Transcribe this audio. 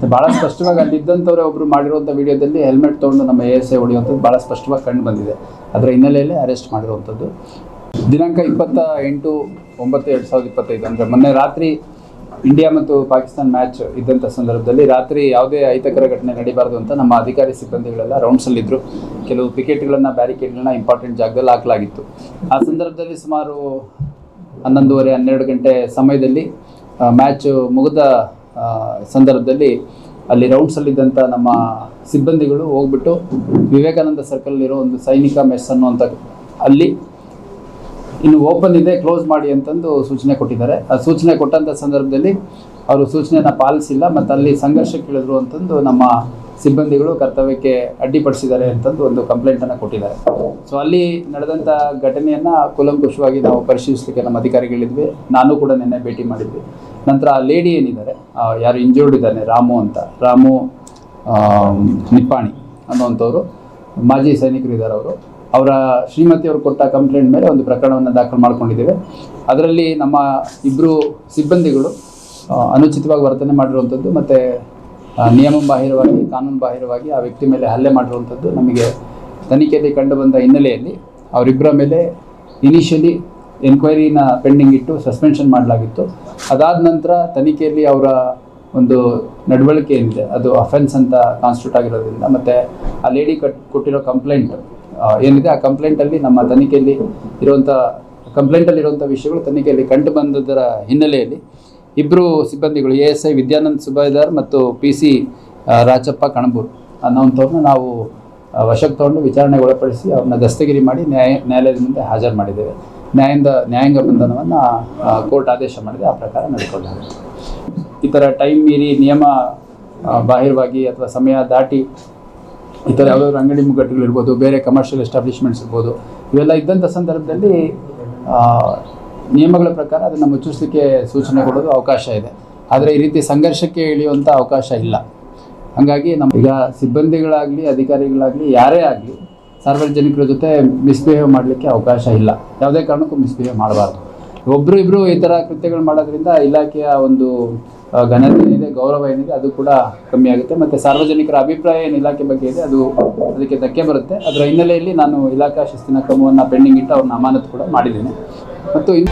ಮತ್ತು ಭಾಳ ಸ್ಪಷ್ಟವಾಗಿ ಅಲ್ಲಿದ್ದಂಥವ್ರೆ ಒಬ್ರು ಮಾಡಿರುವಂಥ ವಿಡಿಯೋದಲ್ಲಿ ಹೆಲ್ಮೆಟ್ ತೊಗೊಂಡು ನಮ್ಮ ಎ ಎಸ್ ಐ ಹೊಡೆಯುವಂಥದ್ದು ಭಾಳ ಸ್ಪಷ್ಟವಾಗಿ ಕಂಡು ಬಂದಿದೆ. ಅದರ ಹಿನ್ನೆಲೆಯಲ್ಲಿ ಅರೆಸ್ಟ್ ಮಾಡಿರುವಂಥದ್ದು. ದಿನಾಂಕ ಇಪ್ಪತ್ತ ಎಂಟು ಒಂಬತ್ತು ಎರಡು ಸಾವಿರದ ಇಪ್ಪತ್ತೈದು ಅಂದರೆ ಮೊನ್ನೆ ರಾತ್ರಿ ಇಂಡಿಯಾ ಮತ್ತು ಪಾಕಿಸ್ತಾನ ಮ್ಯಾಚ್ ಇದ್ದಂಥ ಸಂದರ್ಭದಲ್ಲಿ ರಾತ್ರಿ ಯಾವುದೇ ಅಹಿತಕರ ಘಟನೆ ನಡೀಬಾರ್ದು ಅಂತ ನಮ್ಮ ಅಧಿಕಾರಿ ಸಿಬ್ಬಂದಿಗಳೆಲ್ಲ ರೌಂಡ್ಸಲ್ಲಿದ್ದರು ಕೆಲವು ಪಿಕೆಟ್ಗಳನ್ನು ಬ್ಯಾರಿಕೇಡ್ಗಳನ್ನ ಇಂಪಾರ್ಟೆಂಟ್ ಜಾಗದಲ್ಲಿ ಹಾಕಲಾಗಿತ್ತು. ಆ ಸಂದರ್ಭದಲ್ಲಿ ಸುಮಾರು ಹನ್ನೊಂದುವರೆ ಹನ್ನೆರಡು ಗಂಟೆ ಸಮಯದಲ್ಲಿ ಮ್ಯಾಚ್ ಮುಗಿದ ಸಂದರ್ಭದಲ್ಲಿ ಅಲ್ಲಿ ರೌಂಡ್ಸಲ್ಲಿದ್ದಂಥ ನಮ್ಮ ಸಿಬ್ಬಂದಿಗಳು ಹೋಗ್ಬಿಟ್ಟು ವಿವೇಕಾನಂದ ಸರ್ಕಲ್ ಇರೋ ಒಂದು ಸೈನಿಕ ಮೆಸ್ ಅನ್ನುವಂಥ ಅಲ್ಲಿ ಇನ್ನು ಓಪನ್ ಇದೆ ಕ್ಲೋಸ್ ಮಾಡಿ ಅಂತಂದು ಸೂಚನೆ ಕೊಟ್ಟಿದ್ದಾರೆ. ಆ ಸೂಚನೆ ಕೊಟ್ಟಂಥ ಸಂದರ್ಭದಲ್ಲಿ ಅವರು ಸೂಚನೆಯನ್ನು ಪಾಲಿಸಿಲ್ಲ ಮತ್ತು ಅಲ್ಲಿ ಸಂಘರ್ಷಕ್ಕೆ ಇಳಿದ್ರು ಅಂತಂದು ನಮ್ಮ ಸಿಬ್ಬಂದಿಗಳು ಕರ್ತವ್ಯಕ್ಕೆ ಅಡ್ಡಿಪಡಿಸಿದ್ದಾರೆ ಅಂತಂದು ಒಂದು ಕಂಪ್ಲೇಂಟನ್ನು ಕೊಟ್ಟಿದ್ದಾರೆ. ಸೊ ಅಲ್ಲಿ ನಡೆದಂಥ ಘಟನೆಯನ್ನು ಕೂಲಂಕುಷವಾಗಿ ನಾವು ಪರಿಶೀಲಿಸಲಿಕ್ಕೆ ನಮ್ಮ ಅಧಿಕಾರಿಗಳಿದ್ವಿ. ನಾನು ಕೂಡ ನಿನ್ನೆ ಭೇಟಿ ಮಾಡಿದ್ವಿ. ನಂತರ ಆ ಲೇಡಿ ಏನಿದ್ದಾರೆ ಯಾರು ಇಂಜೂರ್ಡ್ ಇದ್ದಾನೆ, ರಾಮು ಅಂತ. ರಾಮು ನಿಪ್ಪಾಣಿ ಅನ್ನುವಂಥವ್ರು. ಮಾಜಿ ಸೈನಿಕರು ಇದ್ದಾರೆ ಅವರು. ಅವರ ಶ್ರೀಮತಿ ಅವರು ಕೊಟ್ಟ ಕಂಪ್ಲೇಂಟ್ ಮೇಲೆ ಒಂದು ಪ್ರಕರಣವನ್ನು ದಾಖಲು ಮಾಡ್ಕೊಂಡಿದ್ದೇವೆ. ಅದರಲ್ಲಿ ನಮ್ಮ ಇಬ್ಬರು ಸಿಬ್ಬಂದಿಗಳು ಅನುಚಿತವಾಗಿ ವರ್ತನೆ ಮಾಡಿರುವಂಥದ್ದು ಮತ್ತು ನಿಯಮ ಬಾಹಿರವಾಗಿ ಕಾನೂನು ಬಾಹಿರವಾಗಿ ಆ ವ್ಯಕ್ತಿ ಮೇಲೆ ಹಲ್ಲೆ ಮಾಡಿರುವಂಥದ್ದು ನಮಗೆ ತನಿಖೆಯಲ್ಲಿ ಕಂಡುಬಂದ ಹಿನ್ನೆಲೆಯಲ್ಲಿ ಅವರಿಬ್ಬರ ಮೇಲೆ ಇನಿಷಿಯಲಿ ಎನ್ಕ್ವೈರಿನ ಪೆಂಡಿಂಗ್ ಇಟ್ಟು ಸಸ್ಪೆನ್ಷನ್ ಮಾಡಲಾಗಿತ್ತು. ಅದಾದ ನಂತರ ತನಿಖೆಯಲ್ಲಿ ಅವರ ಒಂದು ನಡವಳಿಕೆ ಏನಿದೆ, ಅದು ಅಫೆನ್ಸ್ ಅಂತ ಕಾನ್ಸ್ಟಿಟ್ಯೂಟ್ ಆಗಿರೋದ್ರಿಂದ, ಮತ್ತು ಆ ಲೇಡಿ ಕಟ್, ಕೊಟ್ಟಿರೋ ಕಂಪ್ಲೇಂಟ್ ಏನಿದೆ, ಆ ಕಂಪ್ಲೇಂಟಲ್ಲಿ ನಮ್ಮ ತನಿಖೆಯಲ್ಲಿ ಇರುವಂಥ ಕಂಪ್ಲೇಂಟಲ್ಲಿರುವಂಥ ವಿಷಯಗಳು ತನಿಖೆಯಲ್ಲಿ ಕಂಡು ಬಂದದರ ಹಿನ್ನೆಲೆಯಲ್ಲಿ ಇಬ್ಬರು ಸಿಬ್ಬಂದಿಗಳು, A S I Vidyanand Subedar ಮತ್ತು ಪಿ ಸಿ ರಾಜಪ್ಪ ಕಣಬೂರ್. ಅನ್ನೋಂಥವ್ರನ್ನ ನಾವು ವಶಕ್ಕೆ ತಗೊಂಡು ವಿಚಾರಣೆಗೆ ಒಳಪಡಿಸಿ ಅವ್ರನ್ನ ದಸ್ತಗಿರಿ ಮಾಡಿ ನ್ಯಾಯ, ನ್ಯಾಯಾಲಯದ ಮುಂದೆ ಹಾಜರು ಮಾಡಿದ್ದೇವೆ. ನ್ಯಾಯದ, ನ್ಯಾಯಾಂಗ ಬಂಧನವನ್ನು ಕೋರ್ಟ್ ಆದೇಶ ಮಾಡಿದೆ. ಆ ಪ್ರಕಾರ ನಡ್ಕೊಂಡಾರೆ ಈ ಥರ ಟೈಮ್ ಮೀರಿ ನಿಯಮ ಬಾಹಿರವಾಗಿ ಅಥವಾ ಸಮಯ ದಾಟಿ ಈ ಥರ ಯಾವುದಾದ್ರು ಅಂಗಡಿ ಮುಗ್ಗಟ್ಟುಗಳಿರ್ಬೋದು ಬೇರೆ ಕಮರ್ಷಿಯಲ್ ಎಸ್ಟಾಬ್ಲಿಷ್ಮೆಂಟ್ಸ್ ಇರ್ಬೋದು, ಇವೆಲ್ಲ ಇದ್ದಂಥ ಸಂದರ್ಭದಲ್ಲಿ ನಿಯಮಗಳ ಪ್ರಕಾರ ಅದನ್ನು ಮುಚ್ಚಿಸಲಿಕ್ಕೆ ಸೂಚನೆ ಕೊಡೋದು ಅವಕಾಶ ಇದೆ. ಆದರೆ ಈ ರೀತಿ ಸಂಘರ್ಷಕ್ಕೆ ಇಳಿಯುವಂಥ ಅವಕಾಶ ಇಲ್ಲ. ಹಾಗಾಗಿ ನಮ್ಮ ಈಗ ಸಿಬ್ಬಂದಿಗಳಾಗಲಿ, ಅಧಿಕಾರಿಗಳಾಗಲಿ, ಯಾರೇ ಆಗಲಿ ಸಾರ್ವಜನಿಕರ ಜೊತೆ ಮಿಸ್ಬಿಹೇವ್ ಮಾಡಲಿಕ್ಕೆ ಅವಕಾಶ ಇಲ್ಲ. ಯಾವುದೇ ಕಾರಣಕ್ಕೂ ಮಿಸ್ಬಿಹೇವ್ ಮಾಡಬಾರ್ದು. ಒಬ್ಬರು ಇಬ್ಬರು ಈ ಥರ ಕೃತ್ಯಗಳು ಮಾಡೋದ್ರಿಂದ ಇಲಾಖೆಯ ಒಂದು ಘನತೆ ಏನಿದೆ, ಗೌರವ ಏನಿದೆ, ಅದು ಕೂಡ ಕಮ್ಮಿ ಆಗುತ್ತೆ. ಮತ್ತು ಸಾರ್ವಜನಿಕರ ಅಭಿಪ್ರಾಯ ಏನು ಇಲಾಖೆ ಬಗ್ಗೆ ಇದೆ, ಅದು ಅದಕ್ಕೆ ಧಕ್ಕೆ ಬರುತ್ತೆ. ಅದರ ಹಿನ್ನೆಲೆಯಲ್ಲಿ ನಾನು ಇಲಾಖಾ ಶಿಸ್ತಿನ ಕ್ರಮವನ್ನು ಪೆಂಡಿಂಗ್ ಇಟ್ಟು ಅವ್ರನ್ನ ಅಮಾನತು ಕೂಡ ಮಾಡಿದ್ದೇನೆ. 啊对